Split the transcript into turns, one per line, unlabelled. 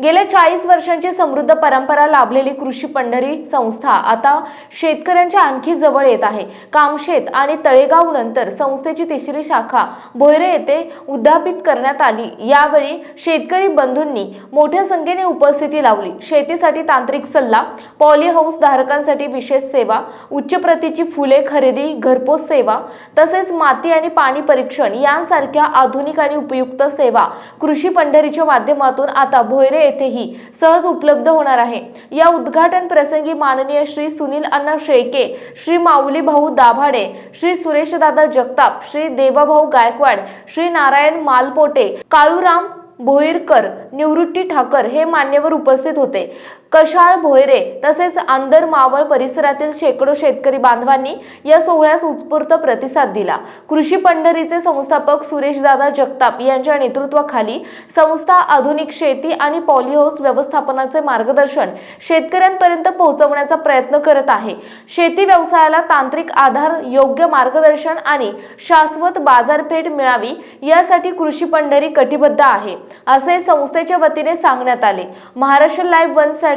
गेल्या चाळीस वर्षांची समृद्ध परंपरा लाभलेली कृषी पंढरी संस्था आता शेतकऱ्यांच्या आणखी जवळ येत आहे. कामशेत आणि तळेगाव नंतर संस्थेची तिसरी शाखा भोयरे येथे उद्यापित करण्यात आली. यावेळी शेतकरी बंधूंनी मोठ्या संख्येने उपस्थिती लावली. शेतीसाठी तांत्रिक सल्ला पॉली हाऊस धारकांसाठी विशेष सेवा उच्च प्रतीची फुले खरेदी घरपोच सेवा तसेच माती आणि पाणी परीक्षण यांसारख्या आधुनिक आणि उपयुक्त सेवा कृषी पंढरीच्या माध्यमातून आता भोयरे येथेही सहज उपलब्ध होणार आहे. या उद्घाटन प्रसंगी माननीय श्री सुनील अण्णा शेळके श्री माऊली भाऊ दाभाडे श्री सुरेशदादा जगताप श्री देवाभाऊ गायकवाड श्री नारायण मालपोटे काळूराम भोईरकर निवृत्ती ठाकर हे मान्यवर उपस्थित होते. कशाळ भोयरे तसेच आंदर मावळ परिसरातील शेकडो शेतकरी बांधवांनी या सोहळ्यास उत्स्फूर्त प्रतिसाद दिला. कृषी पंढरीचे संस्थापक सुरेशदादा जगताप यांच्या नेतृत्वाखाली संस्था आधुनिक शेती आणि पॉलिहाऊस व्यवस्थापनाचे मार्गदर्शन शेतकऱ्यांपर्यंत पोहोचवण्याचा प्रयत्न करत आहे. शेती व्यवसायाला तांत्रिक आधार योग्य मार्गदर्शन आणि शाश्वत बाजारपेठ मिळावी यासाठी कृषी पंढरी कटिबद्ध आहे असे संस्थेच्या वतीने सांगण्यात आले. महाराष्ट्र लाईव्ह वनसाठी